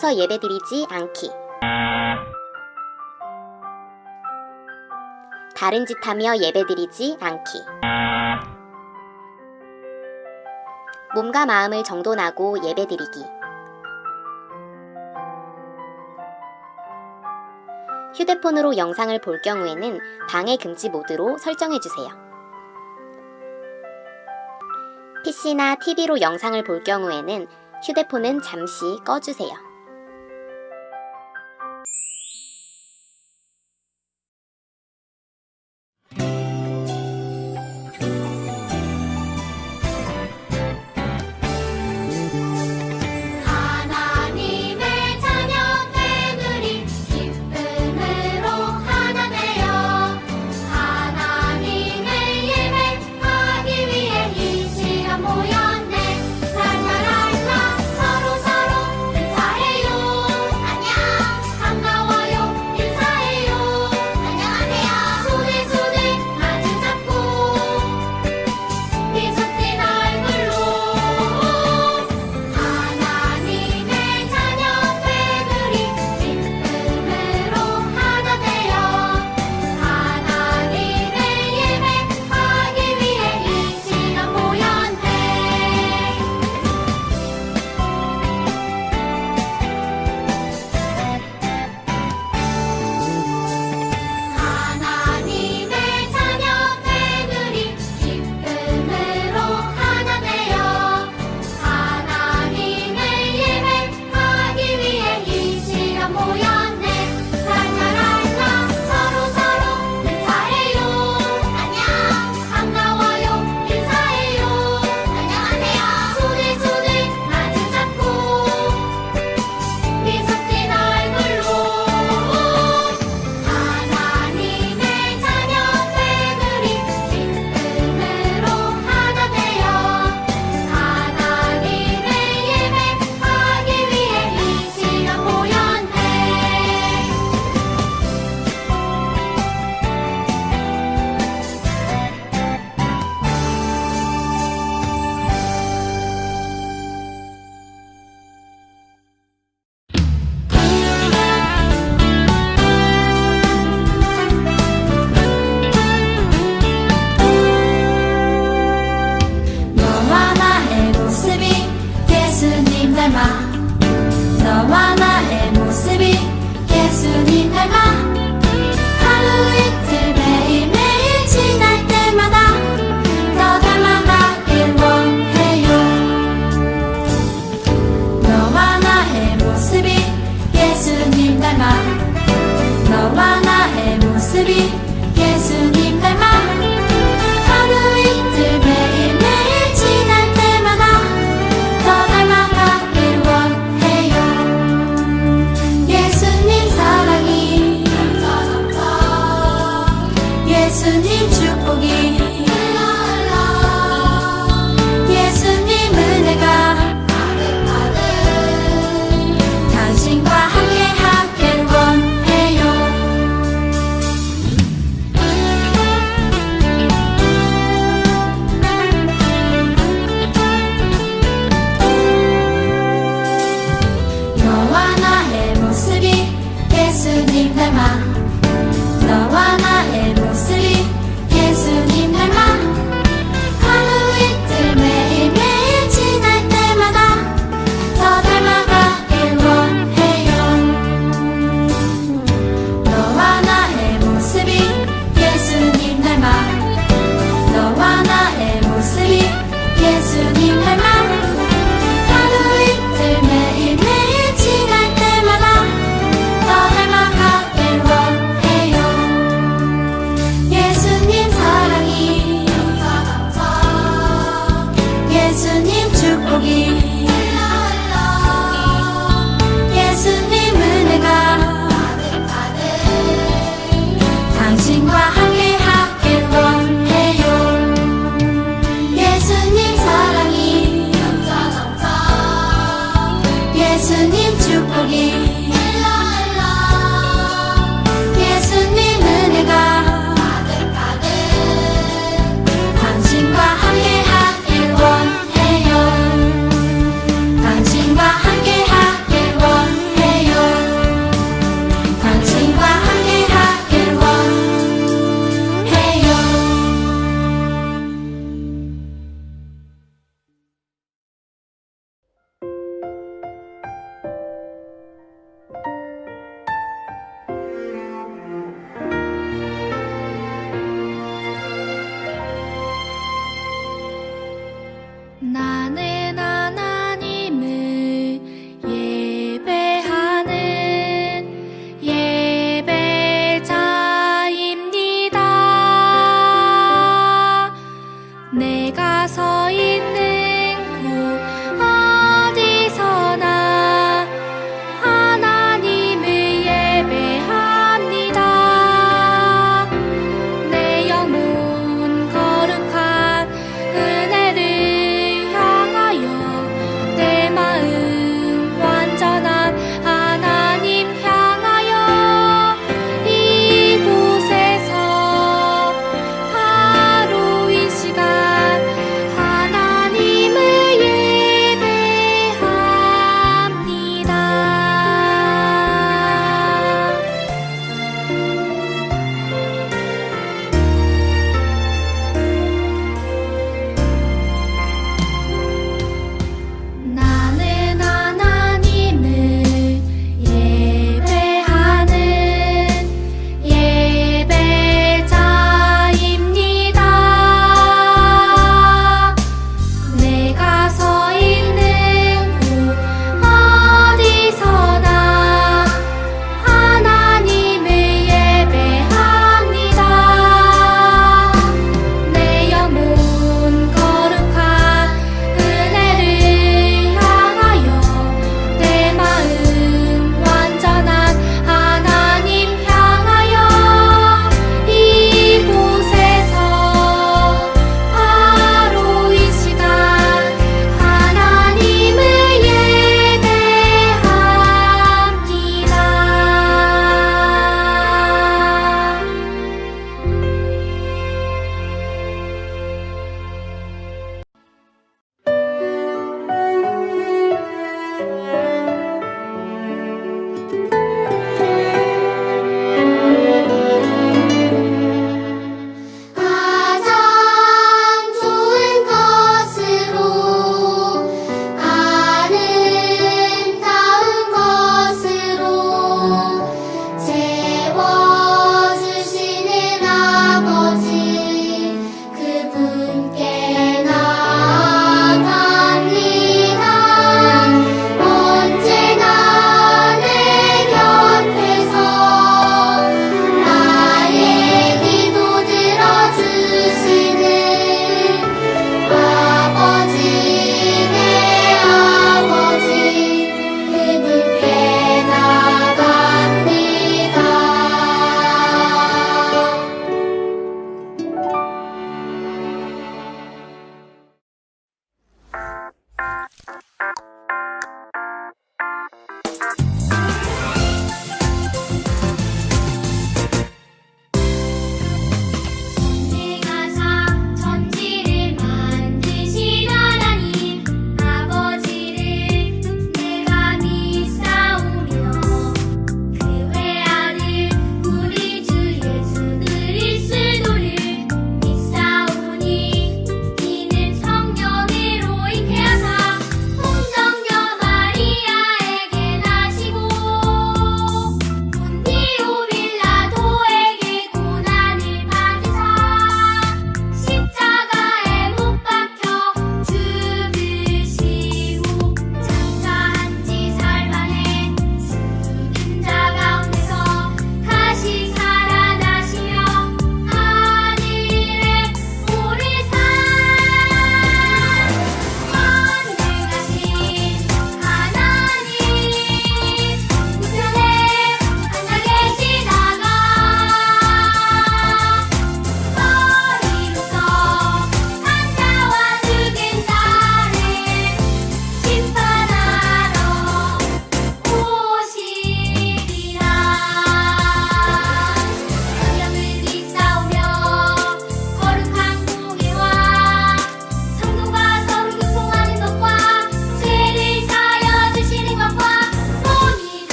섞어서 예배드리지 않기 다른 짓 하며 예배드리지 않기 몸과 마음을 정돈하고 예배드리기 휴대폰으로 영상을 볼 경우에는 방해 금지 모드로 설정해주세요. PC나 TV로 영상을 볼 경우에는 휴대폰은 잠시 꺼주세요.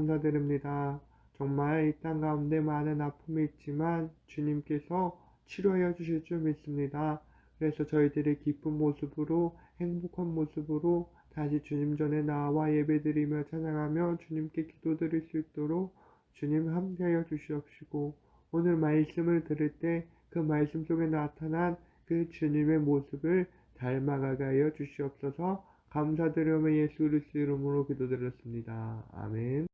감사드립니다. 정말 이 땅 가운데 많은 아픔이 있지만 주님께서 치료하여 주실 줄 믿습니다. 그래서 저희들의 기쁜 모습으로 행복한 모습으로 다시 주님 전에 나와 예배드리며 찬양하며 주님께 기도드릴 수 있도록 주님 함께하여 주시옵시고 오늘 말씀을 들을 때 그 말씀 속에 나타난 그 주님의 모습을 닮아가게 하여 주시옵소서 감사드리며 예수 그리스도 이름으로 기도드렸습니다. 아멘.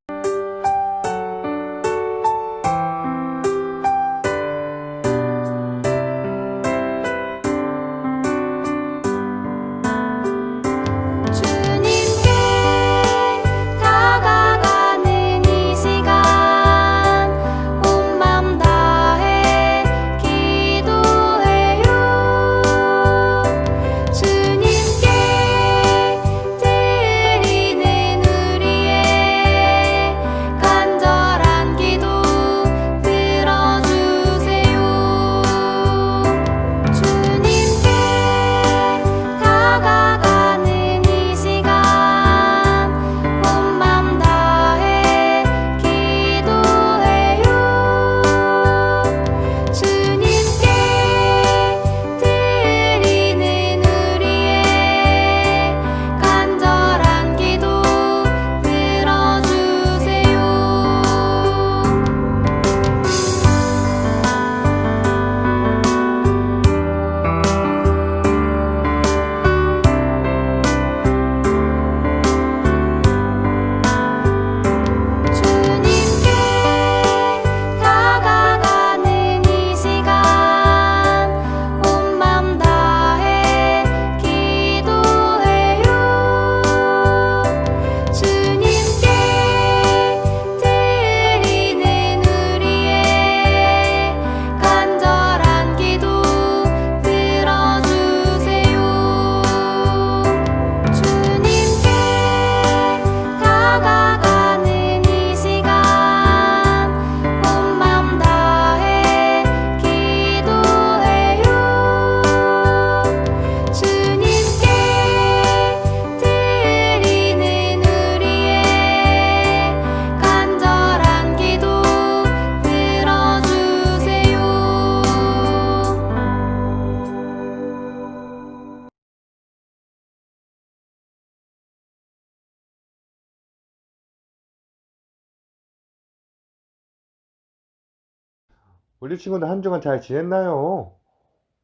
우리 친구들 한 주간 잘 지냈나요?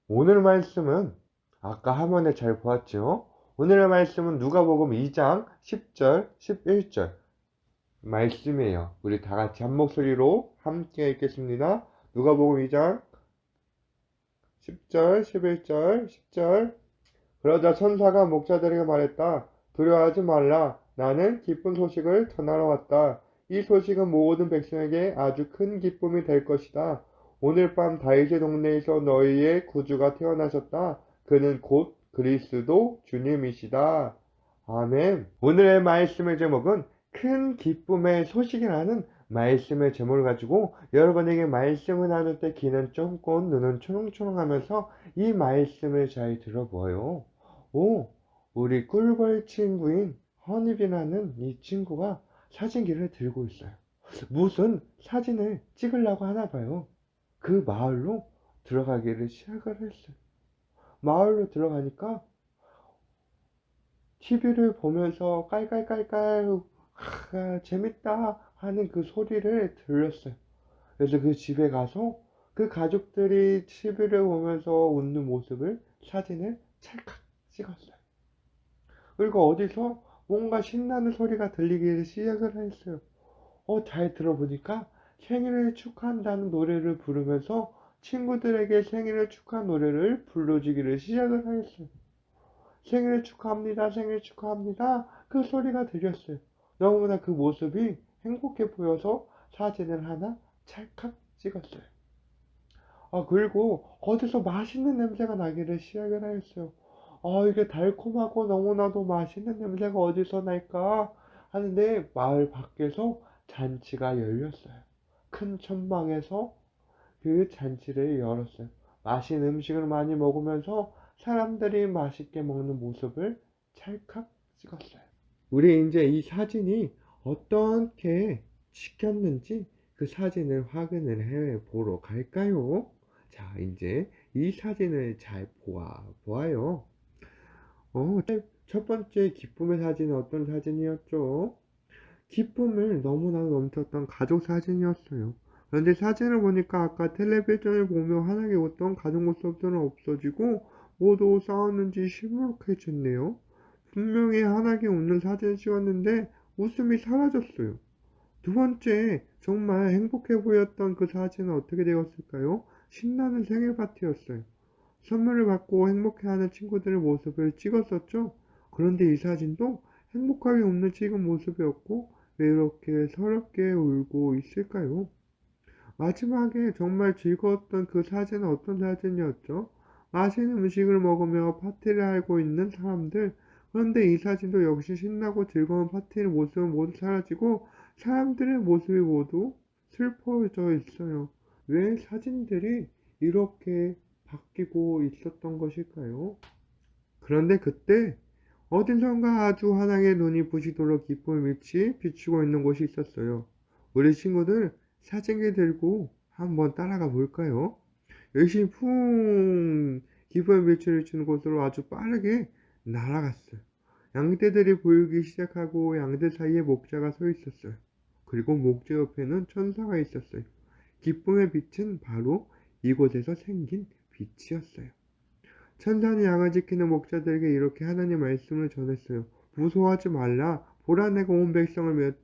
오늘 말씀은 아까 화면에 잘 보았죠? 오늘의 말씀은 누가복음 2장 10절, 11절 말씀이에요. 우리 다 같이 한 목소리로 함께 읽겠습니다. 누가복음 2장 10절, 11절, 10절 그러자 천사가 목자들에게 말했다. 두려워하지 말라. 나는 기쁜 소식을 전하러 왔다. 이 소식은 모든 백성에게 아주 큰 기쁨이 될 것이다. 오늘 밤 다윗의 동네에서 너희의 구주가 태어나셨다. 그는 곧 그리스도 주님이시다. 아멘. 오늘의 말씀의 제목은 큰 기쁨의 소식이라는 말씀의 제목을 가지고 여러분에게 말씀을 나눌 때 귀는 쫑긋 눈은 초롱초롱 하면서 이 말씀을 잘 들어보아요. 오, 우리 꿀벌 친구인 허니비라는 이 친구가 사진기를 들고 있어요. 무슨 사진을 찍으려고 하나 봐요. 그 마을로 들어가기를 시작을 했어요. 마을로 들어가니까 TV를 보면서 깔깔깔깔 아, 재밌다 하는 그 소리를 들렸어요. 그래서 그 집에 가서 그 가족들이 TV를 보면서 웃는 모습을 사진을 찰칵 찍었어요. 그리고 어디서 뭔가 신나는 소리가 들리기 시작을 했어요. 어, 잘 들어보니까 생일을 축하한다는 노래를 부르면서 친구들에게 생일을 축하 노래를 불러주기를 시작을 하였어요. 생일 축하합니다, 생일 축하합니다. 그 소리가 들렸어요. 너무나 그 모습이 행복해 보여서 사진을 하나 찰칵 찍었어요. 아, 그리고 어디서 맛있는 냄새가 나기를 시작을 하였어요. 아, 이게 달콤하고 너무나도 맛있는 냄새가 어디서 날까 하는데 마을 밖에서 잔치가 열렸어요. 큰 천막에서 그 잔치를 열었어요. 맛있는 음식을 많이 먹으면서 사람들이 맛있게 먹는 모습을 찰칵 찍었어요. 우리 이제 이 사진이 어떻게 찍혔는지 그 사진을 확인을 해 보러 갈까요? 자, 이제 이 사진을 잘 보아 보아요. 어, 첫 번째 기쁨의 사진은 어떤 사진이었죠? 기쁨을 너무나 넘쳤던 가족 사진이었어요. 그런데 사진을 보니까 아까 텔레비전을 보며 환하게 웃던 가족 모습들은 없어지고 모두 싸웠는지 시무룩해졌네요. 분명히 환하게 웃는 사진을 찍었는데 웃음이 사라졌어요. 두 번째, 정말 행복해 보였던 그 사진은 어떻게 되었을까요? 신나는 생일 파티였어요. 선물을 받고 행복해하는 친구들의 모습을 찍었었죠. 그런데 이 사진도 행복하게 웃는 찍은 모습이었고 왜 이렇게 서럽게 울고 있을까요? 마지막에 정말 즐거웠던 그 사진은 어떤 사진이었죠? 맛있는 음식을 먹으며 파티를 하고 있는 사람들. 그런데 이 사진도 역시 신나고 즐거운 파티의 모습은 모두 사라지고 사람들의 모습이 모두 슬퍼져 있어요. 왜 사진들이 이렇게 바뀌고 있었던 것일까요? 그런데 그때 어딘선가 아주 환하게 눈이 부시도록 기쁨의 빛이 비추고 있는 곳이 있었어요. 우리 친구들 사진기 들고 한번 따라가 볼까요? 열심히 풍 기쁨의 빛을 비추는 곳으로 아주 빠르게 날아갔어요. 양떼들이 보이기 시작하고 양떼 사이에 목자가 서 있었어요. 그리고 목자 옆에는 천사가 있었어요. 기쁨의 빛은 바로 이곳에서 생긴 빛이었어요. 천사는 양을 지키는 목자들에게 이렇게 하나님 말씀을 전했어요. 무서워하지 말라. 보라 내가 온 백성을 몇,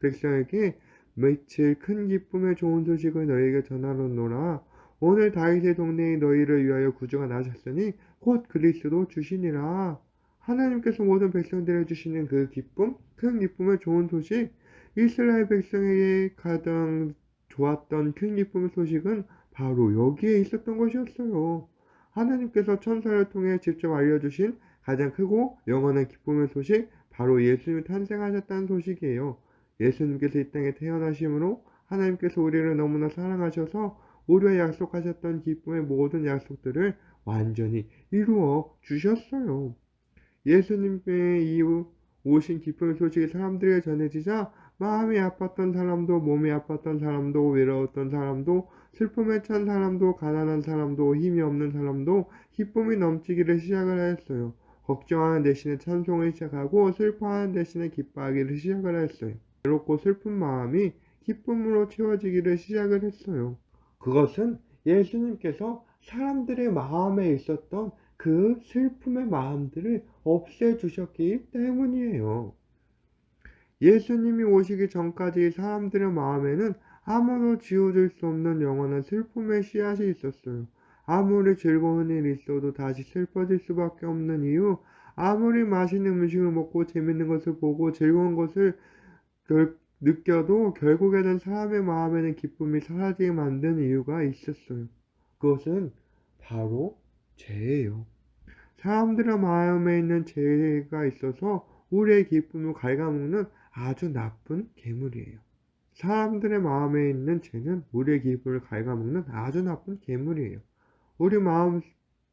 백성에게 며칠 큰 기쁨의 좋은 소식을 너희에게 전하노라. 오늘 다윗의 동네에 너희를 위하여 구주가 나셨으니 곧 그리스도 주시니라. 하나님께서 모든 백성들에게 주시는 그 기쁨, 큰 기쁨의 좋은 소식, 이스라엘 백성에게 가장 좋았던 큰 기쁨의 소식은 바로 여기에 있었던 것이었어요. 하나님께서 천사를 통해 직접 알려주신 가장 크고 영원한 기쁨의 소식, 바로 예수님이 탄생하셨다는 소식이에요. 예수님께서 이 땅에 태어나심으로 하나님께서 우리를 너무나 사랑하셔서 우리와 약속하셨던 기쁨의 모든 약속들을 완전히 이루어 주셨어요. 예수님의 이후 오신 기쁨의 소식이 사람들에게 전해지자 마음이 아팠던 사람도 몸이 아팠던 사람도 외로웠던 사람도 슬픔에 찬 사람도 가난한 사람도 힘이 없는 사람도 기쁨이 넘치기를 시작을 하였어요. 걱정하는 대신에 찬송을 시작하고 슬퍼하는 대신에 기뻐하기를 시작을 했어요. 외롭고 슬픈 마음이 기쁨으로 채워지기를 시작을 했어요. 그것은 예수님께서 사람들의 마음에 있었던 그 슬픔의 마음들을 없애주셨기 때문이에요. 예수님이 오시기 전까지 사람들의 마음에는 아무도 지워질 수 없는 영원한 슬픔의 씨앗이 있었어요. 아무리 즐거운 일이 있어도 다시 슬퍼질 수밖에 없는 이유, 아무리 맛있는 음식을 먹고 재밌는 것을 보고 즐거운 것을 결, 느껴도 결국에는 사람의 마음에는 기쁨이 사라지게 만든 이유가 있었어요. 그것은 바로 죄예요. 사람들의 마음에 있는 죄가 있어서 우리의 기쁨을 갉아먹는 아주 나쁜 괴물이에요. 사람들의 마음에 있는 죄는 우리의 기쁨을 갉아먹는 아주 나쁜 괴물이에요. 우리 마음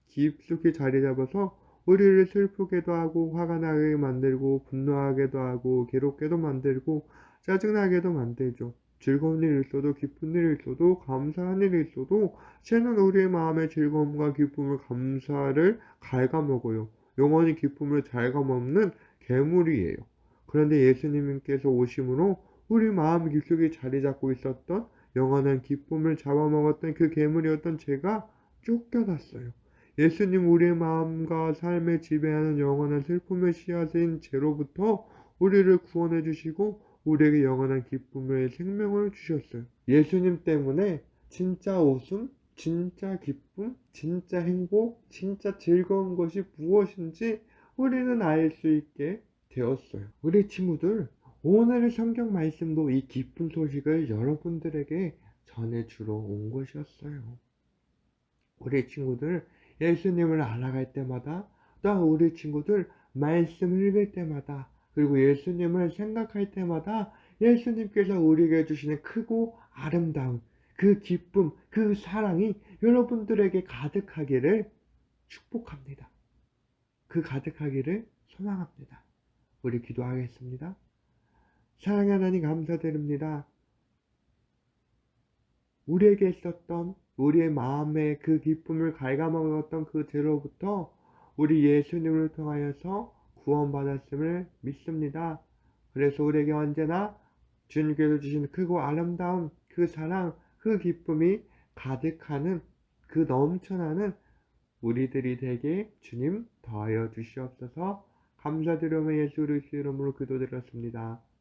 깊숙이 자리 잡아서 우리를 슬프게도 하고 화가 나게 만들고 분노하게도 하고 괴롭게도 만들고 짜증나게도 만들죠. 즐거운 일이 있어도 기쁜 일이 있어도 감사한 일이 있어도 죄는 우리의 마음의 즐거움과 기쁨을 감사를 갉아먹어요. 영원히 기쁨을 갉아먹는 괴물이에요. 그런데 예수님께서 오심으로 우리 마음 깊숙이 자리 잡고 있었던 영원한 기쁨을 잡아먹었던 그 괴물이었던 죄가 쫓겨났어요. 예수님 우리의 마음과 삶을 지배하는 영원한 슬픔의 씨앗인 죄로부터 우리를 구원해 주시고 우리에게 영원한 기쁨의 생명을 주셨어요. 예수님 때문에 진짜 웃음, 진짜 기쁨, 진짜 행복, 진짜 즐거운 것이 무엇인지 우리는 알 수 있게 되었어요. 우리 친구들, 오늘의 성경 말씀도 이 기쁜 소식을 여러분들에게 전해주러 온 것이었어요. 우리 친구들, 예수님을 알아갈 때마다, 또 우리 친구들 말씀을 읽을 때마다, 그리고 예수님을 생각할 때마다 예수님께서 우리에게 주시는 크고 아름다운 그 기쁨, 그 사랑이 여러분들에게 가득하기를 축복합니다. 그 가득하기를 소망합니다. 우리 기도하겠습니다. 사랑의 하나님 감사드립니다. 우리에게 있었던 우리의 마음에 그 기쁨을 갉아먹었던 그 죄로부터 우리 예수님을 통하여서 구원받았음을 믿습니다. 그래서 우리에게 언제나 주님께서 주신 크고 아름다운 그 사랑, 그 기쁨이 가득하는 그 넘쳐나는 우리들이 되게 주님 더하여 주시옵소서 감사드리며 예수 그리스도 이름으로 기도드렸습니다.